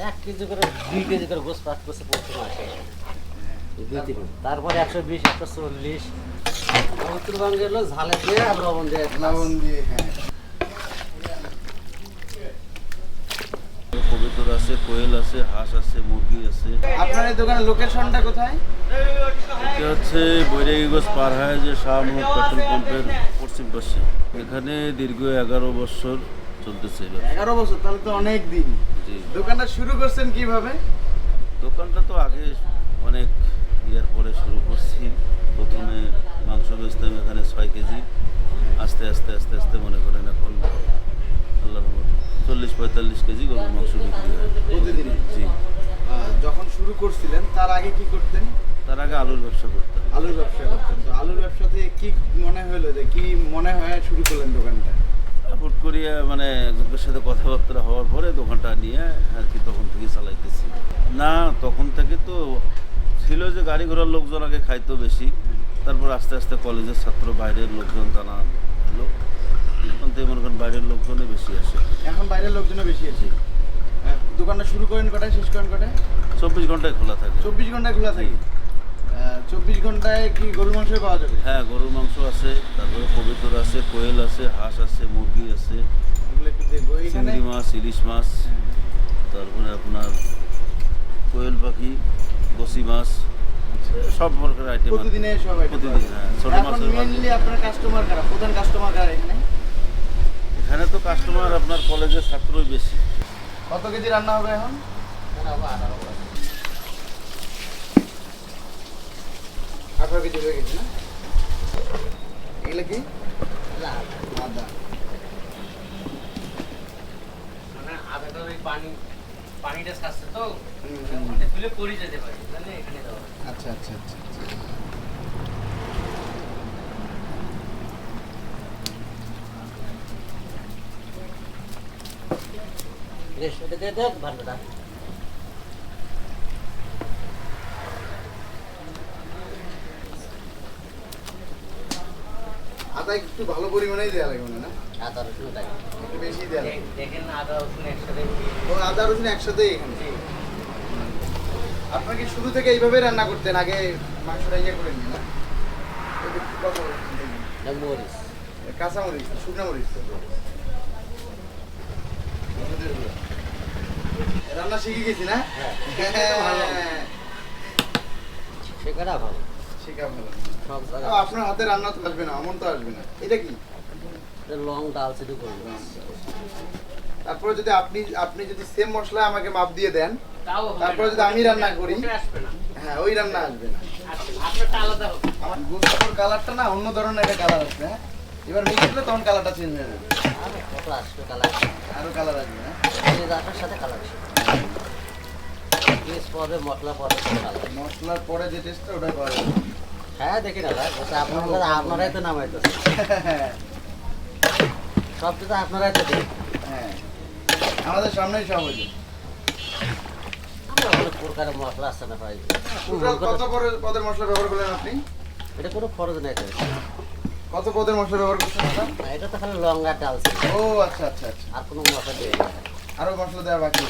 এক কেজি করে দুই কেজি করে গোস পাক করছে মাসে তিন তারপরে একশো বিশ একশো চল্লিশ। উত্তরবঙ্গের লোক ঝালে দিয়ে আর লবণ দিয়ে লবণ দিয়ে হ্যাঁ। কবিতর আছে কোয়েল আছে হাঁস আছে মুরগি আছে। আপনার এই দোকানের লোকেশনটা কোথায়? এটা হচ্ছে বৈরাগীগঞ্জ পার হয় যে শাহ মোহাম্মদ পেট্রোল পাম্পের পশ্চিম পাশে। এখানে দীর্ঘ এগারো বছর চলতেছে এগারো বছর তাহলে তো অনেক দিন। জি। দোকানটা শুরু করছেন কীভাবে? দোকানটা তো আগে অনেক ইয়ার পরে শুরু করছি। প্রথমে মাংস বেচতাম এখানে ছয় কেজি। আস্তে আস্তে আস্তে আস্তে মনে করেন এখন রহমত চল্লিশ পঁয়তাল্লিশ কেজি গরুর মাংস বিক্রি হয়। প্রতিদিন? জি। যখন শুরু করছিলেন তার আগে কি করতেন? তার আগে আলুর ব্যবসা করতাম। আলুর ব্যবসা করতেন। তো আলুর ব্যবসা থেকে কি মনে হলো যে কি মনে হয় শুরু করলেন দোকানটা? হুট করিয়া মানে একজনের সাথে কথাবার্তা হওয়ার পরে দোকানটা নিয়ে আর কি তখন থেকে চালাইতেছি। না তখন থেকে তো ছিল যে গাড়ি ঘোড়ার লোকজন আগে খাইতো বেশি। তারপর আস্তে আস্তে কলেজের ছাত্র বাইরের লোকজন জানা হলো তখন থেকে মনে করেন বাইরের লোকজনই বেশি আসে। এখন বাইরের লোকজনও বেশি আছে আহ, দোকানটা শুরু করেন কটায় শেষ করেন কটায়? চব্বিশ ঘন্টায় খোলা থাকে। চব্বিশ ঘন্টায় খোলা থাকে। চব্বিশ ঘন্টায় কি গরুর মাংস পাওয়া যাবে? হ্যাঁ গরুর মাংস আছে তারপরে কবিতর আছে কোয়েল আছে হাঁস আছে মুরগি আছে চিংড়ি মাছ ইলিশ মাছ তারপরে আপনার কোয়েল পাখি বসি মাছ সব প্রকার আইটেম প্রতিদিনে সব প্রতিদিন হ্যাঁ ছোট মাছের মেনলি আপনার কাস্টমার কারা? প্রধান কাস্টমার কারা এখানে? এখানে তো কাস্টমার আপনার কলেজের ছাত্রই বেশি। কত কেজি রান্না হবে এখন? আঠারো কেজি হয়ে গেছে না? এগুলো কি? আদা মানে আধাটা ওই পানি পানিটা ছাড়ছে তো। ওটা তুলে পড়ে যেতে পারে তাহলে এখানে দেওয়া আচ্ছা আচ্ছা আচ্ছা আচ্ছা। দেখ ভালোটা আদা একটু ভালো পরিমাণেই দেওয়া লাগে মনে না? আদা রসুন একটু বেশি দেওয়া লাগে দেখেন আদা রসুন একসাথে। ও আদা রসুন এখানে? আপনার কি শুরু থেকে এইভাবে রান্না করতেন? আগে মাংসটা ইয়ে করে নিন না? একটু কথা বলুন, মরিচ কাঁচা মরিচ। শুকনো মরিচ। তো। রান্না শিখে গেছি না? হ্যাঁ ভালো হ্যাঁ, শেখা ভালো। আপনার হাতে রান্না তো আসবে না অমন তো আসবে না। এটা কি? লং করব। তারপরে যদি আপনি আপনি যদি সেম মশলা আমাকে মাপ দিয়ে দেন তারপরে যদি আমি রান্না করি? ওটা আসবে না। হ্যাঁ ওই রান্না আসবে না। আসবে না। আপনারটা আলাদা হবে। আমার গোস্তর কালারটা না অন্য ধরনের একটা কালার আসবে হ্যাঁ? এবার তখন কালারটা চেঞ্জ হয়ে যাবে। কত আসবে কালার? আরও কালার আসবে না এই সাথে কালার আসবে। পেস্ট পরে মশলা পরে মশলার পরে যে টেস্টটা ওটাই পাওয়া যাবে। হ্যাঁ দেখি না ভাই আপনারা আপনারাই তো নামাইতেছে সব কিছু আপনারাই তো হ্যাঁ আমাদের সামনেই সব হয়েছে অনেক প্রকারের মশলা আছে না ভাই? কত পদের মশলা ব্যবহার করলেন আপনি? এটা কোনো খরচ নেই কত পদের মশলা ব্যবহার করছেন না, এটা তো খালি লঙ্কা ডালছে ও আচ্ছা আচ্ছা আচ্ছা। আর কোনো মশলা দিয়ে না আরও মশলা দেওয়া বাকি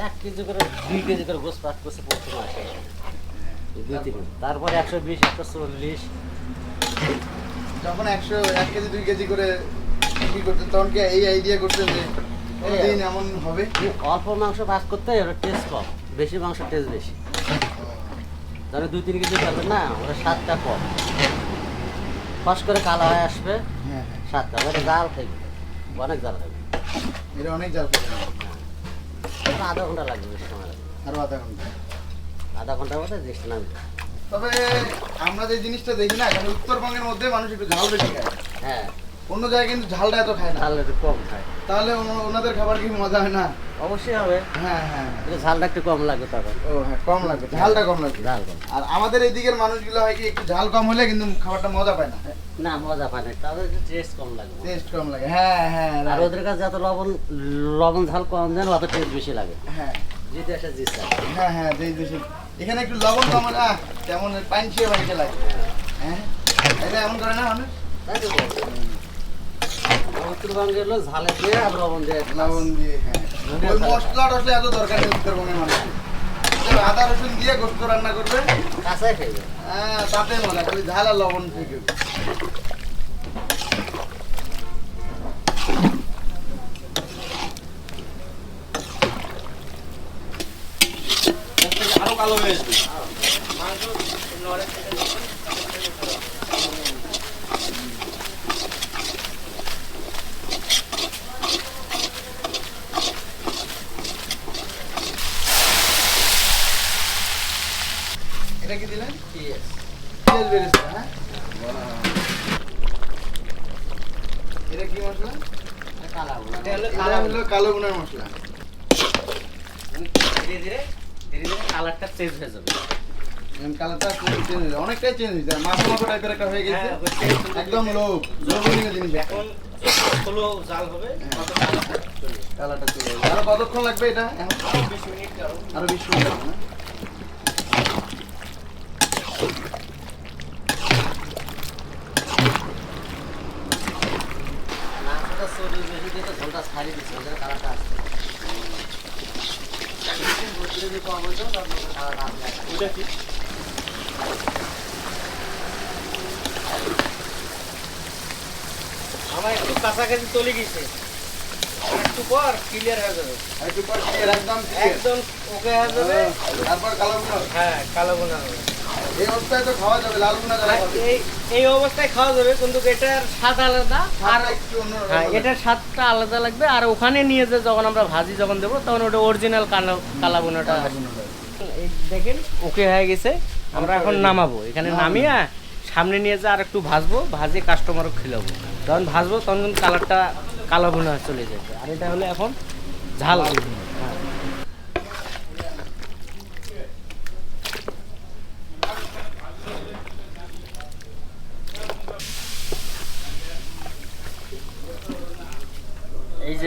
এক কেজি করে দুই কেজি করে গোস পাক করছে দুই তিন তারপরে একশো বিশ একশো চল্লিশ। যখন একশো এক কেজি দুই কেজি করে কি করতেন তখন কি এই আইডিয়া করতেন যে দিন এমন হবে? অল্প মাংস পাস করতে ওটা টেস্ট কম। বেশি মাংস টেস্ট বেশি। ধরো দুই তিন কেজি পাবেন না ওটা স্বাদটা কম। ফস করে কালো হয়ে আসবে হ্যাঁ হ্যাঁ। ওটা জাল থাকবে অনেক জাল থাকবে এটা অনেক জাল করে ওটা আধা ঘণ্টা লাগবে বেশি সময় লাগবে। আরও আধা ঘণ্টা। আধা ঘণ্টার মধ্যে জিনিসটা নামবে। তবে আমরা যে জিনিসটা দেখি না এখানে উত্তরবঙ্গের মধ্যে মানুষ একটু ঝাল বেশি খায়। হ্যাঁ। অন্য জায়গায় কিন্তু ঝালটা এত খায় না। ঝাল একটু কম খায়। তাহলে ওনাদের খাবার কি মজা হয় না? অবশ্যই হবে। হ্যাঁ হ্যাঁ। ঝালটা একটু কম লাগবে তখন ও হ্যাঁ কম লাগবে ঝালটা কম লাগবে ঝাল কম। আর আমাদের এই দিকের মানুষগুলো হয় কি একটু ঝাল কম হলে কিন্তু খাবারটা মজা পায় না। না মজা পায় না। তাদের একটু টেস্ট কম লাগে। টেস্ট কম লাগে। হ্যাঁ হ্যাঁ আর ওদের কাছে যত লবণ লবণ ঝাল কম দেন অত টেস্ট বেশি লাগে। হ্যাঁ। যেটা একটা জিনিস হ্যাঁ হ্যাঁ যেই দেশে এখানে একটু লবণ কম আহ কেমন পানি ছিঁড়ে বাড়িতে লাগে। হ্যাঁ? এটা এমন করে না মানুষ? হ্যাঁ। ধনিয়া মশলা টসলা এত দরকার নেই উত্তরবঙ্গের মানুষ আদা রসুন দিয়ে গোস্ত রান্না করবে। কাঁচাই খাইবে। হ্যাঁ তাতে মজা খালি ঝাল আর লবণ থেকে কালো হয়ে আসবে এটা কি দিলেন? Yes. পেঁয়াজ বেরেস্তা হ্যাঁ? এটা কি মশলা? কালা গুঁড়া। কালা গুনার মশলা। ধীরে ধীরে। কালারটা চেঞ্জ হয়ে যাবে। কালারটা চেঞ্জ হয়েছে অনেকটাই চেঞ্জ হয়েছে। মাখো মাখো টাইপের একটা হয়ে গেছে। হ্যাঁ, হয়ে একদম। লো জিনিস এখন হলো জাল হবে। কালারটা চলে যাবে। যাবে। আরও কতক্ষণ লাগবে এটা? এখন আরও বিশ মিনিট যাও আরও বিশ মিনিট লাগবে না? বেশি ঝোলটা ছাড়িয়ে দিচ্ছে কালারটা আসছে। কি আমার একটু কাছাকাছি চলে গেছে। একটু পর ক্লিয়ার হয়ে যাবে। একটু পর একদম একদম ওকে হয়ে যাবে। তারপর কালো গুনা হ্যাঁ কালো বোনা হবে। এই অবস্থায় তো খাওয়া যাবে লাল গুনা যারা খাবে। এই এই অবস্থায় খাওয়া যাবে কিন্তু এটার স্বাদ আলাদা আর একটু হ্যাঁ এটার স্বাদটা আলাদা লাগবে আর ওখানে নিয়ে যে যখন আমরা ভাজি যখন দেবো তখন ওটা অরিজিনাল কালো কালা বোনাটা দেখেন ওকে হয়ে গেছে আমরা এখন নামাবো। এখানে নামিয়ে সামনে নিয়ে যা আর একটু ভাজবো ভাজে কাস্টমারও খেলাবো। যখন ভাজবো তখন কিন্তু কালারটা কালো বোনা চলে যাবে। আর এটা হলো এখন ঝাল। হ্যাঁ।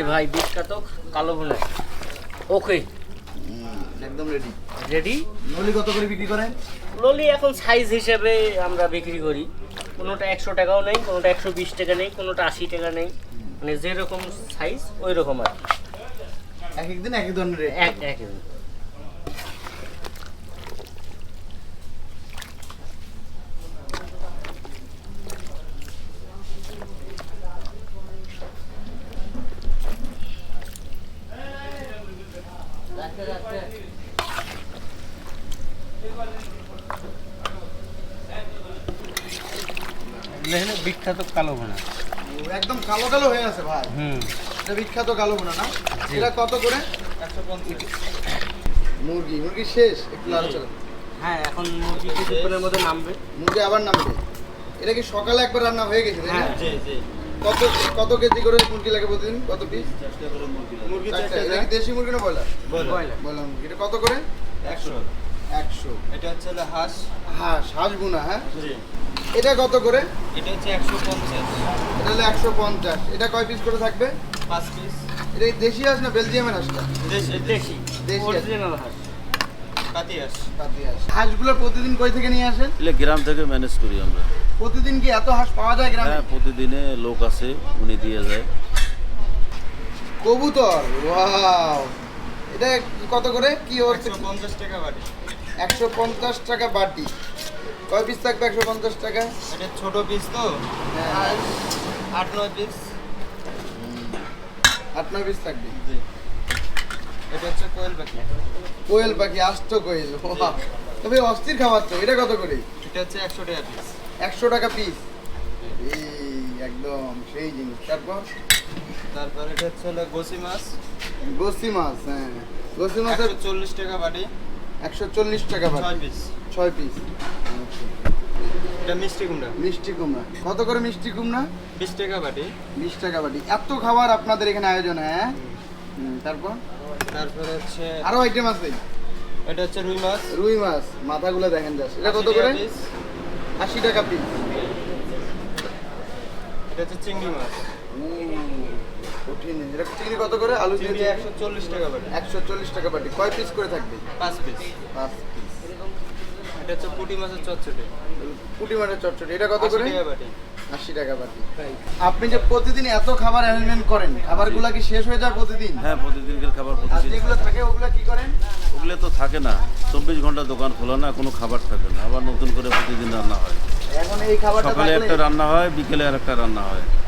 ভাই বিখ্যাত কালো ভুলে ওকে। একদম রেডি রেডি ললি কত করে বিক্রি করেন? ললি এখন সাইজ হিসেবে আমরা বিক্রি করি। কোনোটা একশো টাকাও নেই কোনোটা একশো বিশ টাকা নেই কোনোটা আশি টাকা নেই। মানে যেরকম সাইজ ওই রকম আর কি। এক একদিন এক ধরনের এক এক। বিখ্যাত কালো ভোনা। একদম কালো কালো হয়ে আছে ভাই। হুম। এটা বিখ্যাত কালো বোনা না? এটা কত করে? মুরগি মুরগি শেষ? একটু লাল চলে হ্যাঁ এখন মুরগি কিছুক্ষণের মধ্যে নামবে। মুরগি আবার নামবে? এটা কি সকালে একবার রান্না হয়ে গেছে তাই না? হ্যাঁ। জি জি। কত কত কেজি করে মুরগি লাগে প্রতিদিন? কত পিস মুরগি মুরগি এটা কি দেশি মুরগি না ব্রয়লার? ব্রয়লার। ব্রয়লার। মুরগি। এটা কত করে? একশো। একশো। এটা হচ্ছে হাঁস। হাঁস শ্বাস গুনা হ্যাঁ? জি। এটা কত করে? এটা হচ্ছে একশো পঞ্চাশ। এটা হলো একশো পঞ্চাশ। এটা কয় পিস করে থাকবে? পাঁচ পিস এটা দেশি হাঁস না বেলজিয়ামের হাঁসটা দেশি দেশি। দেশি অরিজিনাল হাঁস। হাঁসগুলো প্রতিদিন কই থেকে নিয়ে আসেন? এগুলো গ্রাম থেকে ম্যানেজ করি আমরা। প্রতিদিন কি এত হাঁস পাওয়া যায় গ্রামে? হ্যাঁ প্রতিদিনে লোক আছে উনি দিয়ে যায়। কবুতর ওয়াও। এটা কত করে? কি হচ্ছে? টাকা একশো পঞ্চাশ টাকা বাটি। কয় পিস থাকবে? একশো পঞ্চাশ টাকা? এটা ছোট পিস তো। হ্যাঁ। আট নয় পিস আট নয় পিস থাকবে? এটা হচ্ছে কোয়েল পাখি। কোয়েল পাখি আস্ত কোয়েল। তবে অস্থির খাবার তো। এটা কত করে? এটা হচ্ছে একশো টাকা পিস একশো টাকা পিস এই একদম সেই জিনিস। তারপর? তারপর এটা হচ্ছে হলো গোসি মাছ। গোসি মাছ হ্যাঁ। গোসি মাছের চল্লিশ টাকা বাটি। একশো চল্লিশ টাকা বাটি। পিস ছয় পিস এটা মিষ্টি কুমড়া। মিষ্টি কুমড়া। কত করে মিষ্টি কুমড়া? বিশ টাকা বাটি। বিশ টাকা বাটি। এত খাবার আপনাদের এখানে আয়োজন হ্যাঁ? তারপর? তারপরে হচ্ছে আরও আইটেম আছে। এটা হচ্ছে রুই মাছ। রুই মাছ। মাথাগুলো দেখেন যাস এটা কত করে? আশি টাকা পিস এটা হচ্ছে চিংড়ি মাছ। কঠিন। এটা চিংড়ি কত করে? আলু দিয়ে একশো চল্লিশ টাকা বাটি। একশো চল্লিশ টাকা বাটি। কয় পিস করে থাকবে? পাঁচ পিস পাঁচ পিস এটা হচ্ছে পুঁটি মাছের চচ্চড়ি। পুটি মাছের চটচটি এটা কত করে? আশি টাকা বাটি। আপনি যে প্রতিদিন এত খাবার অ্যারেঞ্জমেন্ট করেন খাবারগুলো কি শেষ হয়ে যায় প্রতিদিন? হ্যাঁ প্রতিদিনকার খাবার আর প্রতিদিন। যেগুলো থাকে ওগুলো কি করেন? ওগুলো তো থাকে না। চব্বিশ ঘণ্টা দোকান খোলা না কোনো খাবার থাকে না। আবার নতুন করে প্রতিদিন রান্না হয়। এখন এই খাবারটা সকালে একটা রান্না হয় বিকেলে আর একটা রান্না হয়।